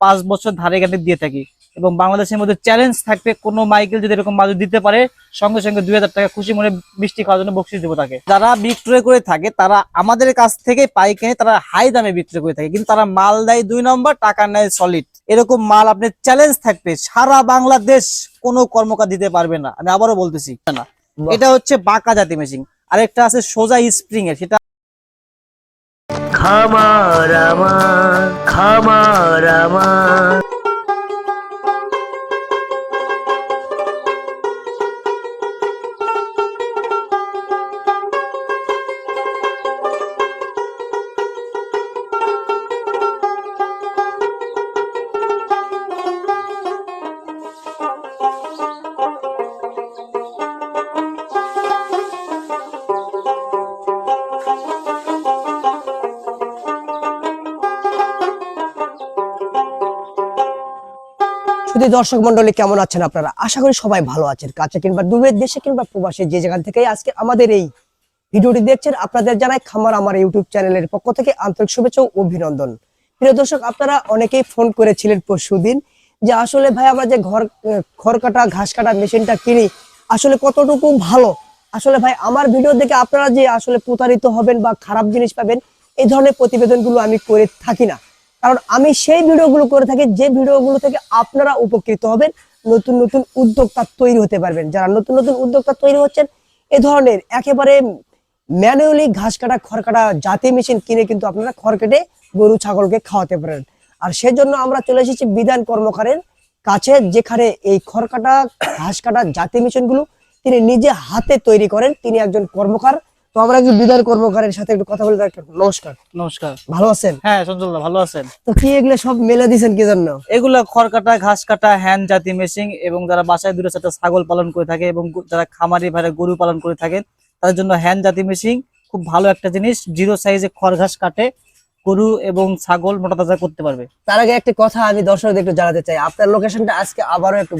পাঁচ বছর ধারে গ্যারান্টি দিয়ে থাকি এবং বাংলাদেশের মধ্যে চ্যালেঞ্জ থাকবে কোনো মাইকেল যদি এরকম মাদুর দিতে পারে, সঙ্গে সঙ্গে দুই হাজার টাকা খুশি মনে মিষ্টি খাওয়ার জন্য বকশিস দেবো তাকে। যারা বিক্রয় করে থাকে, তারা আমাদের কাছ থেকে পাইকারি, তারা হাই দামে বিক্রয় করে থাকে, কিন্তু তারা মাল দেয় দুই নম্বর টাকা নেয় সলিড এরকম মাল আপনি চ্যালেঞ্জ থাকবে, সারা বাংলাদেশ কোনো কর্মকার দিতে পারবে না। আমি আবারও বলতেছি না এটা হচ্ছে বাঁকা জাতি মেশিন আরেকটা আছে সোজা স্প্রিং এর, সেটা খামার আমার খামার আমার। শুধু দর্শক মন্ডলী, কেমন আছেন আপনারা? আশা করি সবাই ভালো আছেন। কাছে কিংবা দূরের দেশে কিংবা প্রবাসে, যে যেখান থেকে আজকে আমাদের এই ভিডিওটি দেখছেন, আপনাদের জানাই খামার আমার ইউটিউব চ্যানেলের পক্ষ থেকে আন্তরিক শুভেচ্ছা ও অভিনন্দন। প্রিয় দর্শক, আপনারা অনেকেই ফোন করেছিলেন পরশুদিন যে আসলে ভাই, আমরা যে ঘর খড় কাটা, ঘাস কাটা মেশিনটা কিনি, আসলে কতটুকু ভালো? আসলে ভাই, আমার ভিডিও দেখে আপনারা যে আসলে প্রতারিত হবেন বা খারাপ জিনিস পাবেন, এই ধরনের প্রতিবেদনগুলো আমি করে থাকি না। কারণ আমি সেই ভিডিওগুলো করে থাকি, যে ভিডিওগুলো থেকে আপনারা উপকৃত হবেন, নতুন নতুন উদ্যোক্তা তৈরি হতে পারবেন। যারা নতুন নতুন উদ্যোক্তা তৈরি হচ্ছেন, এ ধরনের একেবারে ম্যানুয়ালি ঘাস কাটা, খড় কাটা জাতি মেশিন কিনে কিন্তু আপনারা খড় কেটে গরু, ছাগলকে খাওয়াতে পারেন। আর সেজন্য আমরা চলে এসেছি বিধান কর্মকারের কাছে, যেখানে এই খড় কাটা, ঘাস কাটা জাতি মেশিনগুলো তিনি নিজে হাতে তৈরি করেন। তিনি একজন কর্মকার তো আমরা একটু বিধান কর্মকারের সাথে একটু কথা বলে রাখি। নমস্কার। নমস্কার। ভালো আছেন? হ্যাঁ সঞ্জল ভালো আছেন? তো কি এগুলো সব মেলে দিয়েছেন কি জন্য? এগুলো খড় কাটা ঘাস কাটা হ্যান্ড জাতি মেশিন এবং যারা বাসায় দূরে চারটা ছাগল পালন করে থাকে এবং যারা খামারি ভাইরা গরু পালন করে থাকেন তাদের জন্য হ্যান্ড জাতি মেশিন খুব ভালো একটা জিনিস। জিরো সাইজে খড় ঘাস কাটে গরু এবং ছাগল মোটা তাজা করতে পারবে। তার আগে একটা কথা আমি দর্শকদের একটু জানাতে চাই। আপনার লোকেশনটা আজকে আবারও একটু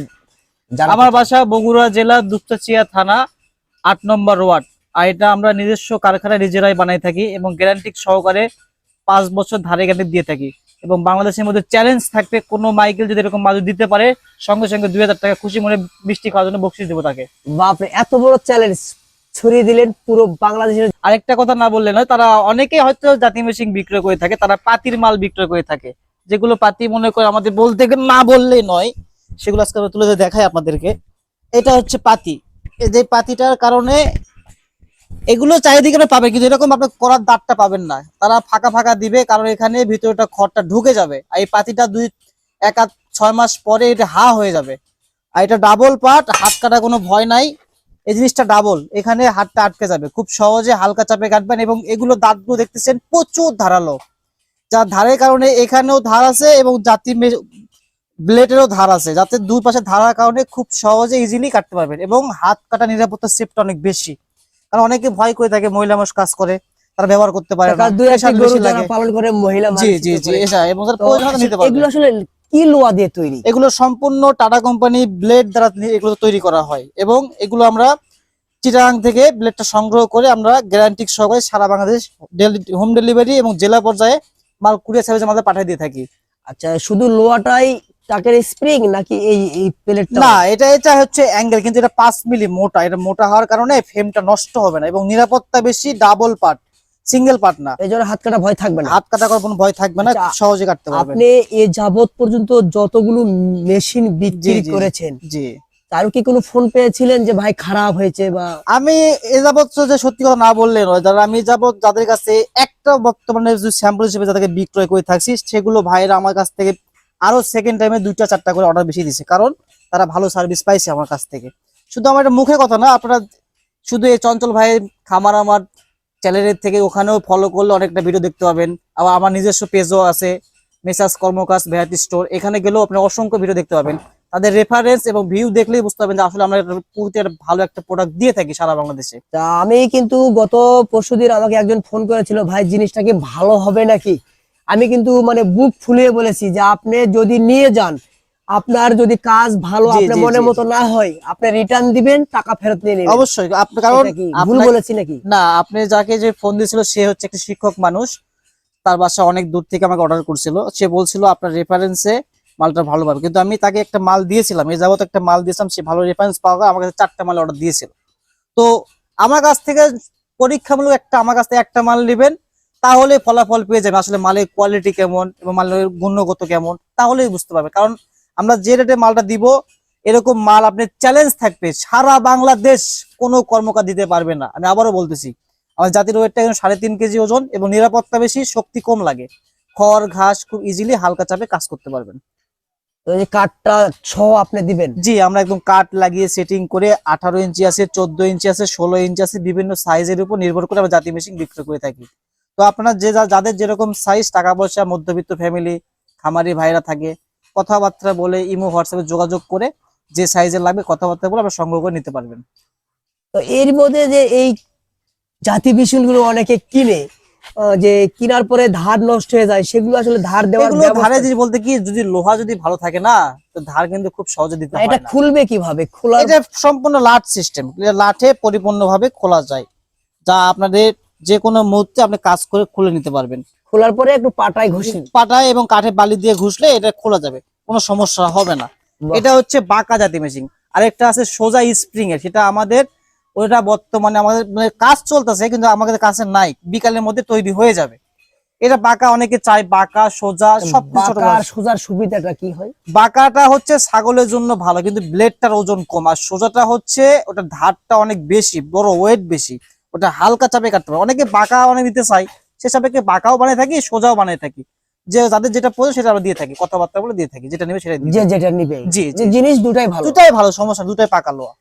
আমার বাসা বগুড়া জেলা দুপচাচিয়া থানা আট নম্বর ওয়ার্ড। আর এটা আমরা নিজস্ব কারখানায় নিজেরাই বানাই থাকি এবং গ্যারান্টি সহকারে পাঁচ বছর ধারে গ্যারান্টি দিয়ে থাকি। এবং বাংলাদেশের মধ্যে চ্যালেঞ্জ থাকবে কোনো মাইকেল যদি এরকম মাদুর দিতে পারে সঙ্গে সঙ্গে দুই হাজার টাকা খুশি মনে মিষ্টি খাওয়ার জন্য বকশিস দেবো তাকে। বাপরে এত বড় চ্যালেঞ্জ ছড়িয়ে দিলেন পুরো বাংলাদেশের আরেকটা কথা না বললে নয় তারা অনেকেই হয়তো জাতি মেশিন বিক্রয় করে থাকে তারা পাতির মাল বিক্রয় করে থাকে। যেগুলো পাতি মনে করে আমাদের বলতে না বললেই নয় সেগুলো আজকে তুলে ধরে দেখাই আপনাদেরকে। এটা হচ্ছে পাতি। এই যে পাতিটার কারণে এগুলো চারিদিকে পাবে, কিন্তু এরকম আপনার করার দাঁতটা পাবেন না। তারা ফাঁকা ফাঁকা দিবে, কারণ এখানে ভিতরটা খড়টা ঢুকে যাবে। আর এই পাতিটা দুই, এক আধ, ছয় মাস পরে এটা হা হয়ে যাবে। আর এটা ডাবল পার্ট হাত কাটা কোনো ভয় নাই। এই জিনিসটা ডাবল এখানে হাতটা আটকে যাবে। খুব সহজে হালকা চাপে কাটবেন এবং এগুলো দাঁতগুলো দেখতেছেন প্রচুর ধারালো। যার ধারের কারণে এখানেও ধার আছে এবং জাতি ব্লেডেরও ধার আছে। যাতে দুই পাশে ধারার কারণে খুব সহজে ইজিলি কাটতে পারবেন এবং হাত কাটা নিরাপত্তার সেফটা অনেক বেশি। কারণ অনেকে ভয় করে থাকে মহিলা মানুষ কাজ করে তারা ব্যবহার করতে পারে না। দুই একটি গরু যারা পালন করে মহিলা জি জি জি করে। এবং তার প্রয়োজন নিতে পারবে। এগুলো আসলে কি লোয়া দিয়ে তৈরি? এগুলো সম্পূর্ণ টাটা কোম্পানি ব্লেড দ্বারা এগুলো তৈরি করা হয়। এবং এগুলো আমরা চিটাগাং থেকে ব্লেডটা সংগ্রহ করে আমরা গ্যারান্টি সহকারে সারা বাংলাদেশ হোম ডেলিভারি এবং জেলা পর্যায়ে মাল কুরিয়ার সার্ভিস আমাদের পাঠিয়ে দিয়ে থাকি। আচ্ছা শুধু লোয়াটাই টাকের স্প্রিং নাকি এই এই প্লেটটা না এটা এটা হচ্ছে অ্যাঙ্গেল কিন্তু এটা পাঁচ মিলি মোটা। এটা মোটা হওয়ার কারণে ফ্রেমটা নষ্ট হবে না এবং নিরাপত্তা বেশি ডাবল পার্ট সিঙ্গেল পার্ট না। এই জন্য হাত কাটা ভয় থাকবে না। হাত কাটা কোনো ভয় থাকবে না আচ্ছা, সহজে কাটতে পারবেন। আপনি এ যাবত পর্যন্ত যতগুলো মেশিন বিক্রি করেছেন জি। তার কি কোনো ফোন পেয়েছিলেন যে ভাই খারাপ হয়েছে বা আমি এ যাবৎ যে সত্যি কথা না বললে নয় যারা আমি যাবৎ যাদের কাছে একটা বর্তমানে স্যাম্পল হিসেবে যাদেরকে বিক্রয় করে থাকছি সেগুলো ভাইরা আমার কাছ থেকে আরও সেকেন্ড টাইমে দুইটা, চারটা করে অর্ডার বেশি দিছে। কারণ তারা ভালো সার্ভিস পাইছে আমার কাছ থেকে। শুধু আমার মুখে কথা না, আপনারা শুধু এই চঞ্চল ভাইয়ের খামার আমার চ্যানেলের থেকে ওখানেও ফলো করলে অনেকটা ভিডিও দেখতে পাবেন। আবার আমার নিজস্ব পেজও আছে, মেসাজ কর্মকাজ, ভ্যারাইটি স্টোর এখানে গেলেও আপনি অসংখ্য ভিডিও দেখতে পাবেন। তাদের রেফারেন্স এবং ভিউ দেখলেই বুঝতে পারবেন যে আসলে আমরা প্রতি ভালো একটা প্রোডাক্ট দিয়ে থাকি সারা বাংলাদেশে। তা আমি কিন্তু গত পরশুদিন আমাকে একজন ফোন করেছিল, ভাই, জিনিসটা কি ভালো হবে নাকি? আমি কিন্তু মানে বুক ফুলিয়ে বলেছি যে আপনি যদি নিয়ে যান আপনার যদি কাজ ভালো আপনার মনের মতো না হয় আপনি রিটার্ন দিবেন টাকা ফেরত নিয়ে নেবেন। অবশ্যই আপনি কারণ ভুল বলেছি নাকি? না আপনি যাকে যে ফোন দিয়েছিল সে হচ্ছে একটা শিক্ষক মানুষ। তার বাসা অনেক দূর থেকে আমাকে অর্ডার করছিল। সে বলছিল আপনার রেফারেন্সে মালটা ভালো পাবে। কিন্তু আমি তাকে একটা মাল দিয়েছিলাম এই যাবত একটা মাল দিয়েছিলাম সে ভালো রেফারেন্স পাওয়া আমার কাছে চারটা মাল অর্ডার দিয়েছিল। তো আমার কাছ থেকে পরীক্ষামূলক একটা আমার কাছ থেকে একটা মাল নেবেন তাহলে ফলাফল পেয়ে যাবেন আসলে মালের কোয়ালিটি কেমন এবং মালের গুণগত কেমন তাহলেই বুঝতে পারবে। কারণ আমরা যে রেটে মালটা দিব এরকম মাল আপনি চ্যালেঞ্জ থাকবে সারা বাংলাদেশ কোনো কর্মকার দিতে পারবে না। আমি আবারও বলতেছি আমার জাতির ওয়েটটা এখন সাড়ে তিন কেজি ওজন এবং নিরাপত্তা বেশি শক্তি কম লাগে। খড় ঘাস খুব ইজিলি হালকা চাপে কাজ করতে পারবেন। তো এই কাঠটা ছ আপনি দিবেন? জি আমরা একদম কাঠ লাগিয়ে সেটিং করে আঠারো ইঞ্চি আছে চোদ্দ ইঞ্চি আছে ষোলো ইঞ্চি আছে বিভিন্ন সাইজের উপর নির্ভর করে আমরা জাতি মেশিন বিক্রি করে থাকি। তো আপনার যে যাদের যেরকম সাইজ টাকা পয়সা মধ্যবিত্ত ফ্যামিলি খামারি ভাইরা থাকে কথাবার্তা বলে ইমো হোয়াটসঅ্যাপে যোগাযোগ করে যে সাইজের লাগবে কথাবার্তা বলে আপনারা সংগ্রহ করে নিতে পারবেন। তো এর মধ্যে যে এই জাতি গুলো অনেকে কিনে যে কেনার পরে ধার নষ্ট হয়ে যায় সেগুলো আসলে ধার দেওয়ার ধারে জিনিস বলতে কি যদি লোহা যদি ভালো থাকে না তো ধার কিন্তু খুব সহজে দিতে হয় এটা খুলবে কীভাবে? খোলা এটা সম্পূর্ণ লাট সিস্টেম লাঠে পরিপূর্ণভাবে খোলা যায়। যা আপনাদের যে কোনো মুহূর্তে আপনি কাজ করে খুলে নিতে পারবেন। খোলার পরে একটু পাটায় ঘষি পাটায় এবং কাঠে বালি দিয়ে ঘুষলে এটা খোলা যাবে কোনো সমস্যা হবে না। এটা হচ্ছে বাঁকা জাতি মেশিন আরেকটা আছে সোজা স্প্রিং এর সেটা আমাদের ওইটা বর্তমানে আমাদের মানে কাজ চলতেছে কিন্তু আমাদের কাছে নাই। বিকালের মধ্যে তৈরি হয়ে যাবে। এটা বাঁকা অনেকে চায় বাঁকা সোজা সব ছোট বাঁকা। আর সোজার সুবিধাটা কি হয়? বাঁকাটা হচ্ছে ছাগলের জন্য ভালো কিন্তু ব্লেডটার ওজন কম। আর সোজাটা হচ্ছে ওটা ধারটা অনেক বেশি বড় ওয়েট বেশি। ওটা হালকা চাপে কাটতে পারে। অনেকে বাঁকা অনেক দিতে চাই সে সাপেক্ষে বাঁকাও বানিয়ে থাকি সোজাও বানিয়ে থাকি। যে যাদের যেটা প্রয়োজন সেটা আমরা দিয়ে থাকি কথাবার্তা বলে দিয়ে থাকি যেটা নেবে সেটা যে যেটা নিবে। জি, যে জিনিস দুটাই ভালো। দুটাই ভালো সমস্যা দুটাই পাকা লোয়া।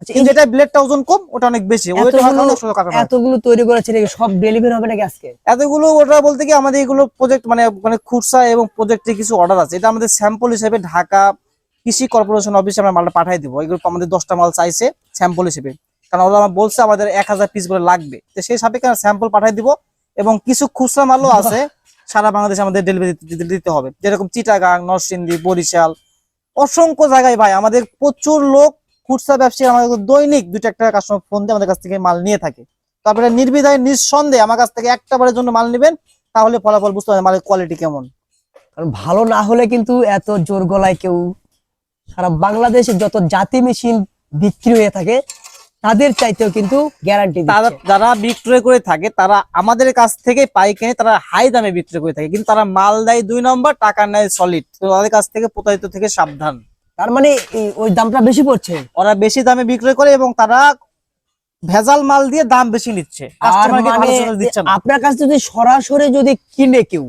আচ্ছা, কিন্তু যেটা ব্লেডটা ওজন কম ওটা অনেক বেশি। এতগুলো- তৈরি সব ডেলিভারি হবে নাকি আজকে? এতগুলো ওটা বলতে কি আমাদের এগুলো প্রজেক্ট মানে মানে খুরসা এবং প্রজেক্টে কিছু অর্ডার আছে। এটা আমাদের স্যাম্পল হিসেবে ঢাকা কৃষি কর্পোরেশন অফিসে আমরা মালটা পাঠাই দিব। এগুলো আমাদের দশটা মাল চাইছে স্যাম্পল হিসেবে। কারণ ওরা বলছে আমাদের এক হাজার পিস করে লাগবে। তো সেই সাপেক্ষে স্যাম্পল পাঠাই দিব এবং কিছু খুচরা মালও আছে, সারা বাংলাদেশে আমাদের ডেলিভারি দিতে হবে। যেরকম চিটাগাং, নরসিংদী, বরিশাল, অসংখ্য জায়গায় ভাই আমাদের প্রচুর লোক খুচরা ব্যবসায়ী, আমাদের দৈনিক দুইটা একটা কাস্টমার ফোন দিয়ে আমাদের কাছ থেকে মাল নিয়ে থাকে। তো নির্বিধায়, নিঃসন্দেহে আমার কাছ থেকে একটা বারের জন্য মাল নেবেন, তাহলে ফলাফল বুঝতে পারবেন মালের কোয়ালিটি কেমন। কারণ ভালো না হলে কিন্তু এত জোর গলায় কেউ সারা বাংলাদেশে যত জাতি মেশিন বিক্রি হয়ে থাকে তাদের চাইতেও কিন্তু গ্যারান্টি তারা যারা বিক্রয় করে থাকে তারা আমাদের কাছ থেকে পাইকারি তারা হাই দামে বিক্রয় করে থাকে। কিন্তু তারা মাল দেয় দুই নম্বর টাকা নেয় সলিড তো তাদের কাছ থেকে প্রতারিত থেকে সাবধান। তার মানে ওই দামটা বেশি পড়ছে? ওরা বেশি দামে বিক্রয় করে এবং তারা ভেজাল মাল দিয়ে দাম বেশি নিচ্ছে। মানে আপনার কাছে যদি সরাসরি যদি কিনে কেউ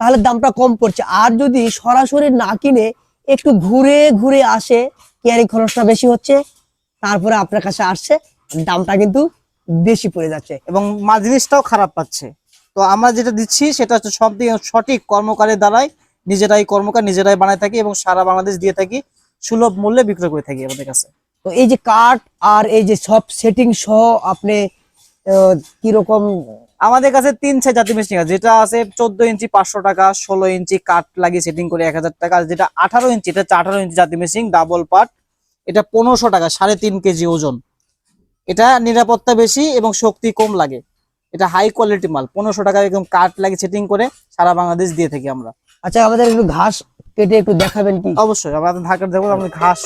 তাহলে দামটা কম পড়ছে। আর যদি সরাসরি না কিনে একটু ঘুরে ঘুরে আসে ক্যারি খরচটা বেশি হচ্ছে। তারপরে আপনার কাছে আসছে দামটা কিন্তু বেশি পড়ে যাচ্ছে। এবং মা জিনিসটাও খারাপ পাচ্ছে। তো আমরা যেটা দিচ্ছি সেটা হচ্ছে সব দিকে সঠিক কর্মকারের দ্বারাই নিজেরাই কর্মকার নিজেরাই বানায় থাকি এবং সারা বাংলাদেশ দিয়ে থাকি সুলভ মূল্যে বিক্রয় করে থাকি আমাদের কাছে। তো এই যে কাঠ আর এই যে সব সেটিং সহ আপনি আহ, কীরকম? আমাদের কাছে তিন ছয় জাতি মেশিন আছে যেটা আছে চোদ্দ ইঞ্চি পাঁচশো টাকা ষোলো ইঞ্চি কাঠ লাগিয়ে সেটিং করে এক হাজার টাকা যেটা আঠারো ইঞ্চি এটা হচ্ছে আঠারো ইঞ্চি জাতি মেশিন ডাবল পার্ট এটা পনেরোশো টাকা সাড়ে তিন কেজি ওজন। এটা নিরাপত্তা বেশি এবং শক্তি কম লাগে। এটা হাই কোয়ালিটি মাল পনেরোশো টাকা একদম কাঠ লাগে সেটিং করে সারা বাংলাদেশ দিয়ে থাকি আমরা। আচ্ছা আমাদের একটু ঘাস কেটে একটু দেখাবেন কি? অবশ্যই আমাদের ঢাকার দেখব আমাদের ঘাস